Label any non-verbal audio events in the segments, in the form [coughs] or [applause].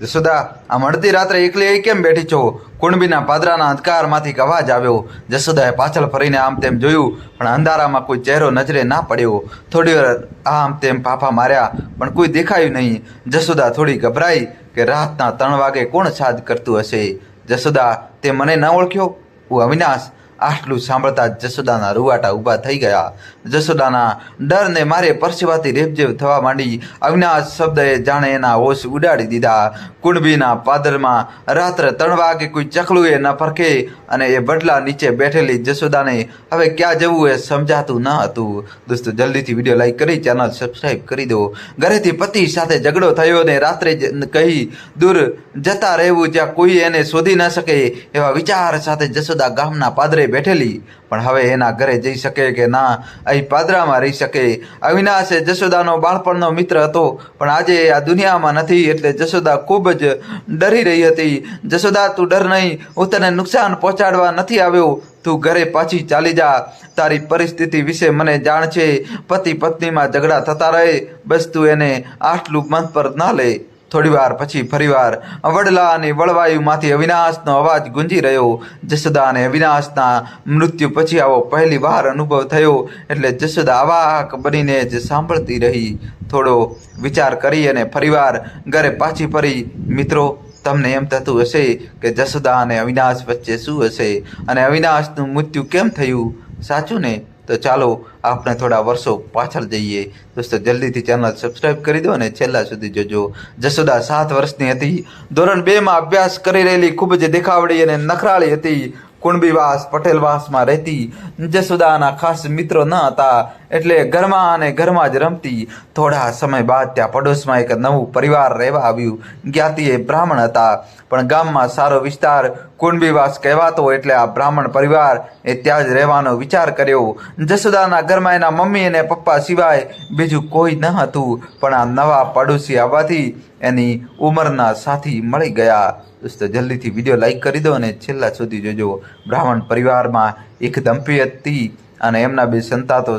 જસોદા આમ અડધી રાત્રે એકલી અહીં કેમ બેઠી છો? કુણબીના પાદરાના અંધકારમાંથી અવાજ આવ્યો. જસુદાએ પાછળ ફરીને આમ તેમ જોયું, પણ અંધારામાં કોઈ ચહેરો નજરે ના પડ્યો. થોડી વાર આમ તેમ ફાફા માર્યા, પણ કોઈ દેખાયું નહીં. જસુદા થોડી ગભરાઈ કે રાતના ત્રણ વાગે કોણ સાદ કરતું હશે? જસુદા, તે મને ન ઓળખ્યો? હું અવિનાશ આટલું સાંભળતા જસોદાના રૂવાટા ઊભા થઈ ગયા. જસોદાના ડરને મારે પરસેવાથી રેપજેવ થવા માંડી. અવિનાશ શબ્દએ જાણે એના હોશ ઉડાડી દીધા. કુણબીના પાદરમાં રાત્રે ત્રણ વાગે કોઈ ચકલુએ ન ફરકે અને એ બદલા નીચે બેઠેલી જસોદાને હવે ક્યાં જવું એ સમજાતું ન હતું. દોસ્તો, જલ્દીથી વીડિયો લાઈક કરી, ચેનલ સબસ્ક્રાઈબ કરી દો. ઘરેથી પતિ સાથે ઝઘડો થયો ને રાત્રે કહી દૂર જતા રહેવું જ્યાં કોઈ એને શોધી ન શકે એવા વિચાર સાથે જસોદા ગામના પાદરે બેઠેલી. પણ હવે એના ઘરે જઈ શકે કે ના, અહીં પાદરામાં રહી શકે. અવિનાશ એ જશોદાનો બાળપણનો મિત્ર હતો, પણ આજે આ દુનિયામાં નથી, એટલે જશોદા ખૂબ જ ડરી રહી હતી. જશોદા, તું ડર નહીં, હું તને નુકસાન પહોંચાડવા નથી આવ્યો. તું ઘરે પાછી ચાલી જા. તારી પરિસ્થિતિ વિશે મને જાણ છે. પતિ પત્નીમાં ઝઘડા થતા રહે. બસ તું એને આટલું મન પર ના લે. થોડીવાર પછી ફરીવાર વડલા અને વળવાયુમાંથી અવિનાશનો અવાજ ગુંજી રહ્યો. જસોદા અને અવિનાશના મૃત્યુ પછી આવો પહેલી વાર અનુભવ થયો એટલે જસોદા અવાક બનીને જ સાંભળતી રહી. થોડો વિચાર કરી અને ફરીવાર ઘરે પાછી ફરી, મિત્રો, તમને એમ થતું હશે કે જસોદા અને અવિનાશ વચ્ચે શું હશે? અને અવિનાશનું મૃત્યુ કેમ થયું? સાચું ને? તો ચાલો આપણે થોડા વર્ષો પાછળ જઈએ. દોસ્તો, જલ્દીથી ચેનલ સબસ્ક્રાઈબ કરી દો અને છેલ્લા સુધી જોજો. જસોદા સાત વર્ષની હતી. ધોરણ બેમાં અભ્યાસ કરી રહેલી ખૂબ જ દેખાવડી અને નખરાળી હતી. કુણબીવાસ પટેલવાસમાં રહેતી. જસોદાના ખાસ મિત્રો ન હતા. એટલે ઘરમાં અને ઘરમાં જ રમતી. થોડા સમય બાદ ત્યાં પડોશમાં એક નવું પરિવાર રહેવા આવ્યું. જ્ઞાતિએ બ્રાહ્મણ હતા. પણ ગામમાં સારો વિસ્તાર કુણબીવાસ કહેવાતો એટલે આ બ્રાહ્મણ પરિવાર એ ત્યાં જ રહેવાનો વિચાર કર્યો. જસોદાના ઘરમાં એના મમ્મી અને પપ્પા સિવાય બીજું કોઈ ન હતું, પણ આ નવા પડોશી આવવાથી એની ઉંમરના સાથી મળી ગયા. દોસ્તો, જલ્દીથી વીડિયો લાઈક કરી દો અને છેલ્લા સુધી જોજો. બ્રાહ્મણ પરિવારમાં એક દંપી હતી અને એમના બે સંતાતો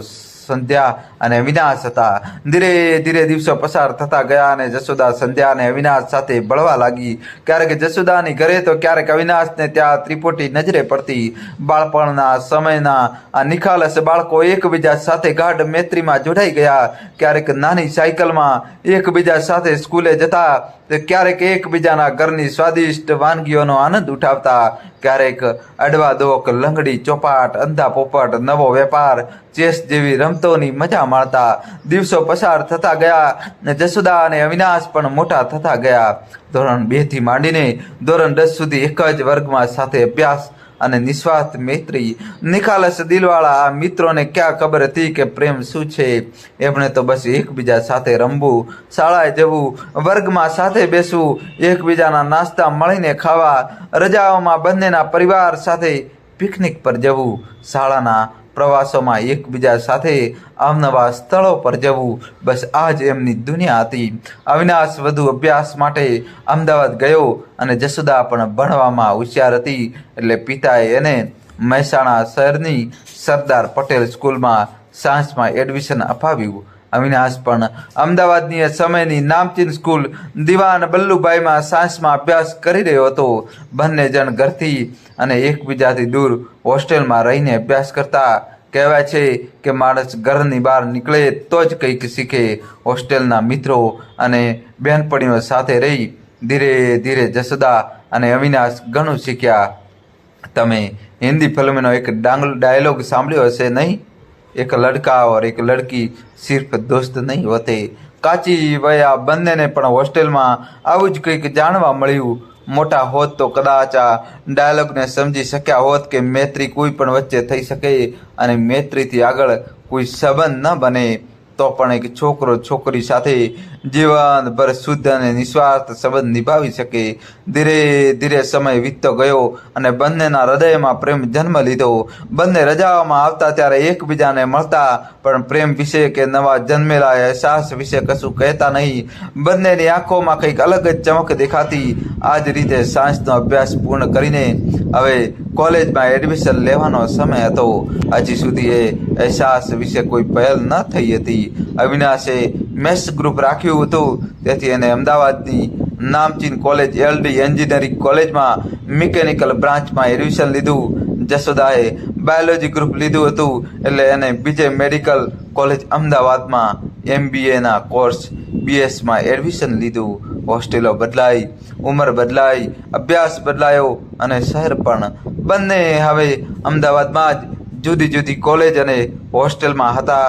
સંધ્યા અને અવિનાશ હતા. ધીરે ધીરે દિવસો પસાર થતા ગયા અને જશોદા સંધ્યા અને અવિનાશ સાથે બળવા લાગી. ક્યારેક જશોદાની ઘરે તો ક્યારેક અવિનાશને ત્યાં ત્રિપોટી નજરે પડતી. બાળપણના સમયના આ નિખાલસ બાળકો એકબીજા સાથે ગાઢ મૈત્રીમાં જોડાઈ ગયા. ક્યારેક નાની સાયકલમાં એકબીજા સાથે સ્કૂલે જતા તો ક્યારેક એકબીજાના ઘરની સ્વાદિષ્ટ વાનગીઓનો આનંદ ઉઠાવતા, ક્યારેક અડવા દોક લંગડી, ચોપાટ અંધા પોપટ નવો વેપાર, ચેસ જેવી રમતોની મજા માણતા. દિવસો પસાર થતા ગયા ને જસુદા અને અવિનાશ પણ મોટા થતા ગયા. ધોરણ બેથી માંડીને ધોરણ દસ સુધી એક જ વર્ગમાં સાથે અભ્યાસ અને નિસ્વાર્થ મૈત્રી નિખાલસ દિલવાળા આ મિત્રોને ક્યાં ખબર હતી કે પ્રેમ શું છે? એમણે તો બસ એકબીજા સાથે રમવું, શાળાએ જવું, વર્ગમાં સાથે બેસવું, એકબીજાના નાસ્તા મળીને ખાવા, રજાઓમાં બંનેના પરિવાર સાથે પિકનિક પર જવું, શાળાના પ્રવાસોમાં એકબીજા સાથે અવનવા સ્થળો પર જવું. બસ આ જ એમની દુનિયા હતી. અવિનાશ વધુ અભ્યાસ માટે અમદાવાદ ગયો અને જસુદા પણ ભણવામાં હોશિયાર હતી. એટલે પિતાએ એને મહેસાણા શહેરની સરદાર પટેલ સ્કૂલમાં સાયન્સમાં એડમિશન અપાવ્યું. અવિનાશ પણ અમદાવાદની સમયની નામચીન સ્કૂલ દિવાન બલ્લુભાઈમાં સાયન્સમાં અભ્યાસ કરી રહ્યો હતો. બંને જણ ઘરથી અને એકબીજાથી દૂર હોસ્ટેલમાં રહીને અભ્યાસ કરતા. કહેવાય છે કે માણસ ઘરની બહાર નીકળે તો જ કંઈક શીખે. હોસ્ટેલના મિત્રો અને બહેનપણીઓ સાથે રહી ધીરે ધીરે જસદા અને અવિનાશ ઘણું શીખ્યા. તમે હિન્દી ફિલ્મનો એક ડાંગ ડાયલોગ સાંભળ્યો હશે નહીં? એક લડકા ઓર એક લડકી સિર્ફ દોસ્ત નહીં હોતે. કાચી વયા બંનેને પણ હોસ્ટેલમાં આવું જ કંઈક જાણવા મળ્યું. મોટા હોત તો કદાચ આ ડાયલોગને સમજી શક્યા હોત કે મૈત્રી કોઈ પણ વચ્ચે થઈ શકે અને મૈત્રીથી આગળ કોઈ સંબંધ ન બને. તો પણ એક છોકરો છોકરી સાથે જીવનભર શુદ્ધ અને નિસ્વાર્થ સંબંધ નિભાવી શકે. ધીરે ધીરે સમય વીતતો ગયો અને બંનેના હૃદયમાં પ્રેમ જન્મ લીધો. બંને રજાઓમાં આવતા ત્યારે એકબીજાને મળતા, પણ પ્રેમ વિશે કે નવા જન્મેલા અહેસાસ વિશે કશું કહેતા નહીં. બંનેની આંખોમાં કંઈક અલગ જ ચમક દેખાતી. આ જ રીતે સાયન્સનો અભ્યાસ પૂર્ણ કરીને, હવે કોલેજમાં એડમિશન લેવાનો સમય હતો. હજી સુધી એ અહેસાસ વિશે કોઈ પહેલ ન થઈ હતી. અવિનાશે મેસ ગ્રુપ રાખ્યું હતું. તેથી એને અમદાવાદની નામચીન કોલેજ, એલડી એન્જિનિયરિંગ કોલેજમાં મિકેનિકલ બ્રાન્ચમાં એડમિશન લીધું. જસોદાએ બાયોલોજી ગ્રુપ લીધું હતું. એટલે એને બીજે મેડિકલ કોલેજ અમદાવાદમાં એમબીએના કોર્સ, બીએસમાં એડમિશન લીધું. હોસ્ટેલો બદલાઈ, ઉંમર બદલાઈ, અભ્યાસ બદલાયો અને શહેર પણ બંને હવે અમદાવાદમાં જ જુદી જુદી કોલેજ અને હોસ્ટેલમાં હતા.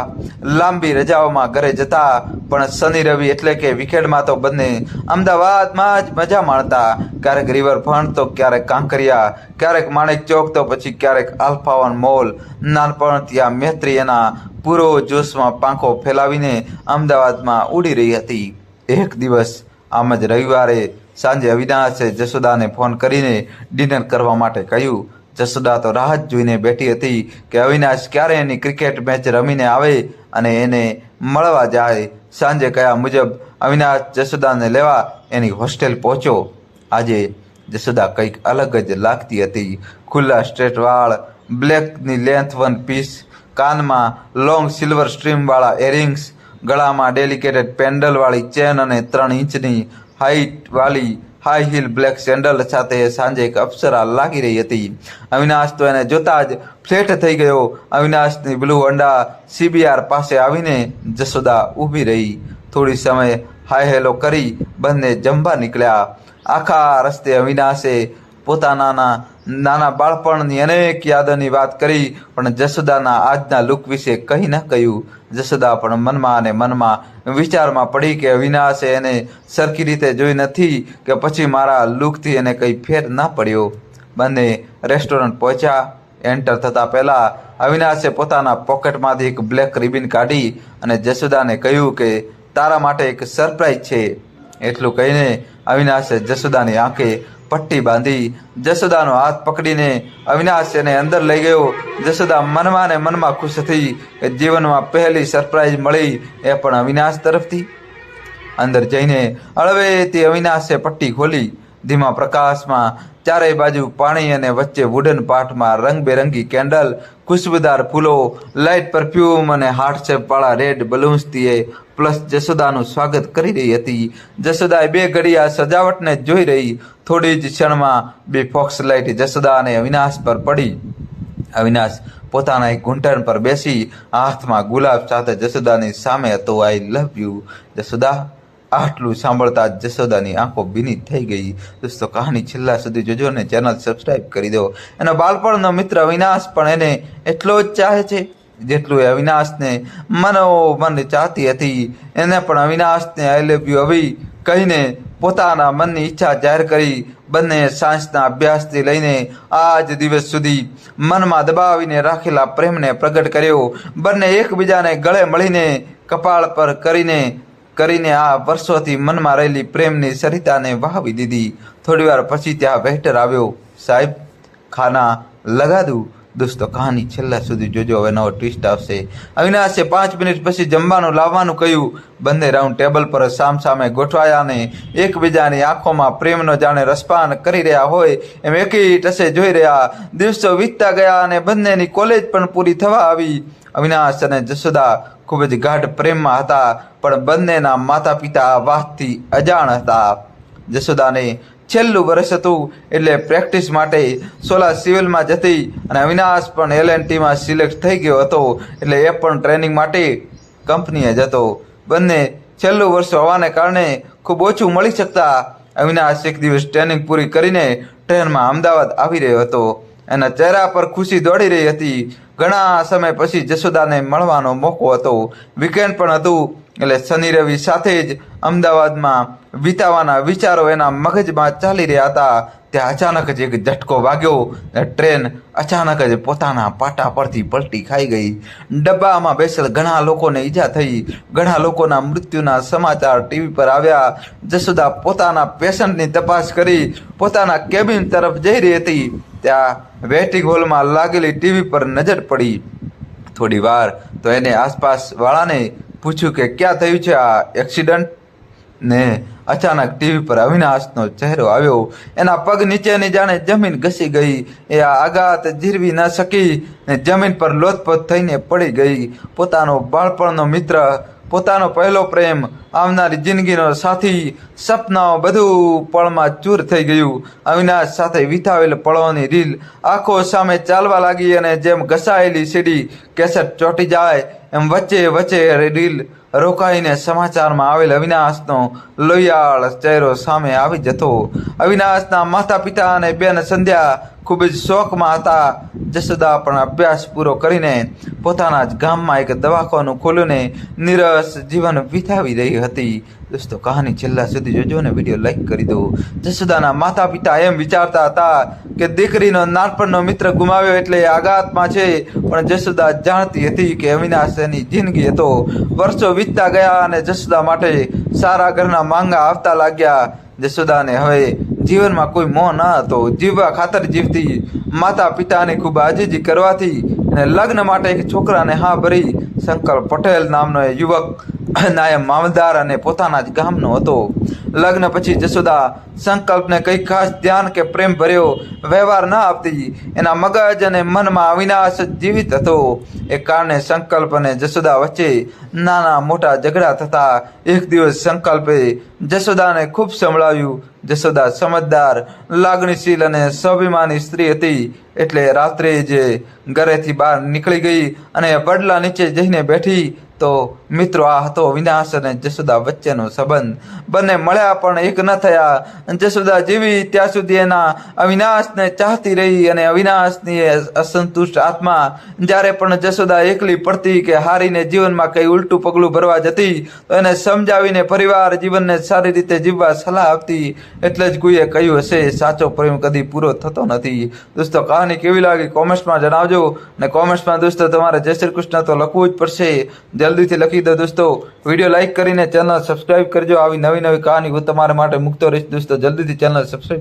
લાંબી રજાઓમાં ઘરે જતા, પણ શનિ, રવિ એટલે કે વીકેન્ડમાં તો બંને અમદાવાદમાં જ મજા માણતા. ક્યારેક રિવરફ્રન્ટ તો ક્યારેક કાંકરિયા, ક્યારેક માણેક ચોક તો પછી ક્યારેક આલ્ફાવન મોલ નાનપણ ત્યાં મૈત્રી એના પૂરો જોશમાં પાંખો ફેલાવીને અમદાવાદમાં ઉડી રહી હતી. એક દિવસ, આમ જ રવિવારે સાંજે અવિનાશે જશોદાને ફોન કરીને ડિનર કરવા માટે કહ્યું જશોદા તો રાહ જોઈને બેઠી હતી કે અવિનાશ ક્યારે એની ક્રિકેટ મેચ રમીને આવે અને એને મળવા જાય. સાંજે કયા મુજબ અવિનાશ જશોદાને લેવા એની હોસ્ટેલ પહોંચ્યો. આજે જશોદા કંઈક અલગ જ લાગતી હતી. ખુલ્લા સ્ટ્રેટ વાળ, બ્લેકની લેન્થ વન પીસ, કાનમાં લોંગ સિલ્વર સ્ટ્રીમવાળા એરિંગ્સ ગળામાં ડેલિકેટેડ પેન્ડલવાળી ચેન અને ત્રણ ઇંચની હાઇટવાળી હાઈ હીલ બ્લેક સેન્ડલ સાથે સાંજે એક અપ્સરા લાગી રહી હતી. અવિનાશ તો એને જોતા જ ફ્લેટ થઈ ગયો. અવિનાશની બ્લુ અંડા સીબીઆર પાસે આવીને જશોદા ઊભી રહી. થોડી સમય હાય હેલો કરી બંને જમવા નીકળ્યા. આખા રસ્તે અવિનાશે પોતાના નાના બાળપણની અનેક યાદોની વાત કરી, પણ જશોદાના આજના લુક વિશે કહી ન કહ્યું. જશોદા પણ મનમાં અને મનમાં વિચારમાં પડી કે અવિનાશે એને સરખી રીતે જોઈ નથી કે પછી મારા લુકથી એને કંઈ ફેર ના પડ્યો. બંને રેસ્ટોરન્ટ પહોંચ્યા. એન્ટર થતાં પહેલાં અવિનાશે પોતાના પોકેટમાંથી એક બ્લેક રિબિન કાઢી અને જસુદાને કહ્યું કે તારા માટે એક સરપ્રાઈઝ છે. એટલું કહીને અવિનાશે જસુદાની આંખે પટ્ટી બાંધી જશોદાનો હાથ પકડીને અવિનાશ એને અંદર લઈ ગયો. જશોદા મનમાં ને મનમાં ખુશ થઈ કે જીવનમાં પહેલી સરપ્રાઈઝ મળી એ પણ અવિનાશ તરફથી. અંદર જઈને હળવેથી અવિનાશે પટ્ટી ખોલી. ધીમા પ્રકાશમાં, ચારેય બાજુ પાણી અને વચ્ચે વુડન પાઠમાં રંગબેરંગી કેન્ડલ, ખુશ્બુદાર ફૂલો લાઇટ પરફ્યુમ અને હાર્ટશેપવાળા શેપ રેડ બલૂન્સથી એ પ્લસ જશોદાનું સ્વાગત કરી રહી હતી. જશોદાએ બે ઘડી સજાવટને જોઈ રહી. થોડી જ ક્ષણમાં બે ફોક્સ લાઇટ જશોદા અને અવિનાશ પર પડી. અવિનાશ પોતાના એક ઘૂંટણ પર બેસી, હાથમાં ગુલાબ સાથે જસોદાની સામે હતો આઈ લવ યુ જશોદા આટલું સાંભળતા જશોદાની આંખો ભીની થઈ ગઈ. દોસ્તો, કહાની છેલ્લા સુધી જોજો અને ચેનલ સબસ્ક્રાઇબ કરી દો. એનો બાળપણનો મિત્ર અવિનાશ પણ એને એટલો જ ચાહે છે જેટલું એ અવિનાશને મનો મન ચાહતી હતી. એને પણ અવિનાશને આઈ લવ યુ અવી કહીને પોતાના મનની ઈચ્છા જાહેર કરી. બંને સાંજના અભ્યાસથી લઈને આજ દિવસ સુધી મનમાં દબાવીને રાખેલા પ્રેમને પ્રગટ કર્યો. બંને એકબીજાને ગળે મળીને કપાળ પર કરીને કરીને આ વર્ષોથી મનમાં રહેલી પ્રેમની સરિતાને વહાવી દીધી. થોડીવાર પછી ત્યાં વેટર આવ્યો. સાહેબ, ખાના લગા દઉં દોસ્તો, કહાની છેલ્લા સુધી જોજો, હવે નવો ટ્વિસ્ટ આવશે. અવિનાશે પાંચ મિનિટ પછી જમવાનું લાવવાનું કહ્યું. બંને રાઉન્ડ ટેબલ પર સામ સામે ગોઠવાયા અને એકબીજાની આંખોમાં પ્રેમનો જાણે રસપાન કરી રહ્યા હોય એમ એકી ટસે જોઈ રહ્યા. દિવસો વીતતા ગયા અને બંનેની કોલેજ પણ પૂરી થવા આવી. અવિનાશ અને જશોદા ખૂબ જ ગાઢ પ્રેમમાં હતા, પણ બંનેના માતા પિતા વાતથી અજાણ હતા. જશોદાને છેલ્લું વર્ષ હતું એટલે પ્રેક્ટિસ માટે સોલા સિવિલમાં જતી અને અવિનાશ પણ એલ એન્ડ ટીમાં સિલેક્ટ થઈ ગયો હતો એટલે એ પણ ટ્રેનિંગ માટે કંપનીએ જતો. બંને છેલ્લું વર્ષ હોવાને કારણે ખૂબ ઓછું મળી શકતા અવિનાશ એક દિવસ ટ્રેનિંગ પૂરી કરીને ટ્રેનમાં અમદાવાદ આવી રહ્યો હતો. એના ચહેરા પર ખુશી દોડી રહી હતી. ઘણા સમય પછી જશોદાને મળવાનો મોકો હતો. વીકેન્ડ પણ હતું. એટલે શનિ રવિ સાથે જ અમદાવાદમાં વિતાવાના વિચારો એના મગજમાં ચાલી રહ્યા હતા. ત્યાં અચાનક જ એક ઝટકો વાગ્યો. ટ્રેન અચાનક જ પોતાના પાટા પરથી પલટી ખાઈ ગઈ. ડબ્બામાં બેસેલ ઘણા લોકોને ઈજા થઈ. ઘણા લોકોના મૃત્યુના સમાચાર ટીવી પર આવ્યા. જસુદા પોતાના પેશન્ટની તપાસ કરી. પોતાના કેબિન તરફ જઈ રહી હતી. ત્યાં વેટિંગ હોલમાં લાગેલી ટીવી પર નજર પડી. થોડી વાર તો એને આસપાસ વાળાને પૂછ્યું કે, ક્યાં થયું છે આ એક્સિડન્ટ? ને અચાનક ટીવી પર અવિનાશનો ચહેરો આવ્યો. એના પગ નીચેની જાણે જમીન ઘસી ગઈ. એ આઘાત જીરવી ન શકી ને જમીન પર લોથપોથ થઈને પડી ગઈ. પોતાનો બાળપણનો મિત્ર પોતાનો પહેલો પ્રેમ આવનારી જિંદગીનો સાથી સપનાઓ બધું પળમાં ચૂર થઈ ગયું. અવિનાશ સાથે વિતાવેલ પળોની રીલ આંખો સામે ચાલવા લાગી અને જેમ ઘસાયેલી સીડી કેસેટ ચોંટી જાય, એમ વચ્ચે વચ્ચે રીલ રોકાઈને સમાચારમાં આવેલ અવિનાશનો લોહિયાળ ચહેરો સામે આવી જતો. અવિનાશના માતા પિતા અને બેન સંધ્યા ખૂબ જ શોખમાં હતા. જશોદા પણ અભ્યાસ પૂરો કરીને પોતાના જ ગામમાં એક દવાખાનું ખોલીને નિરસ જીવન વિતાવી રહી હતી. દોસ્તો, કહાની છેલ્લા સુધી જોજો અને વીડિયો લાઈક કરી દો. જશોદાના માતા પિતા એમ વિચારતા હતા કે દીકરીનો નાનપણનો મિત્ર ગુમાવ્યો એટલે આઘાતમાં છે. પણ જશોદા જાણતી હતી કે અવિનાશ એની જિંદગી હતો વર્ષો વીતતા ગયા અને જશોદા માટે સારા ઘરના માંગા આવતા લાગ્યા. જશોદાને હવે જીવનમાં કોઈ મોહ ન હતો. જીવવા ખાતર જીવતી માતા પિતાની ખૂબ આજીજી કરવાથી અને લગ્ન માટે એક છોકરાને હા ભરી શંકર પટેલ નામનો યુવક [coughs] નાયબ મામલદાર અને પોતાના જ ગામનો હતો. લગ્ન પછી જશોદા સંકલ્પને કંઈ ખાસ ધ્યાન કે પ્રેમ ભર્યો વ્યવહાર ન આપતી, એના મગજ અને મનમાં અવિનાશ જીવિત હતો. એ કારણે સંકલ્પ અને જશોદા વચ્ચે નાના મોટા ઝઘડા થતા એક દિવસ સંકલ્પે જશોદાને ખૂબ સંભળાવ્યું. જશોદા સમજદાર, લાગણીશીલ અને સ્વાભિમાની સ્ત્રી હતી, એટલે રાત્રે જે ઘરેથી બહાર નીકળી ગઈ અને વડલા નીચે જઈને બેઠી તો મિત્રો આ હતો વિનાશ અને જસુદા વચ્ચેનો સંબંધ. બંને મળ્યા પણ એક ન થયા. જસુદા જીવી ત્યાં સુધી એના અવિનાશને ચાહતી રહી અને અવિનાશની અસંતુષ્ટ આત્મા જ્યારે પણ જસુદા એકલી પડતી કે હારીને જીવનમાં કંઈ ઉલટું પગલું ભરવા જતી, તો એને સમજાવીને પરિવાર જીવનને સારી રીતે જીવવા સલાહ આપતી એટલે જ કોઈએ કહ્યું હશે, સાચો પ્રેમ કદી પૂરો થતો નથી. દોસ્તો, કહાની કેવી લાગી? કોમેન્ટ્સમાં જણાવજો. અને કોમેન્ટ્સમાં દોસ્તો, તમારે જય શ્રી કૃષ્ણ તો લખવું જ પડશે. જલ્દીથી લખી દો દોસ્તો. વીડિયો લાઇક કરીને ચેનલ સબસ્ક્રાઇબ કરજો. આવી નવી નવી કહાની હું તમારા માટે મૂકતો રહીશ. દોસ્તો, જલ્દીથી ચેનલ સબસ્ક્રાઇબ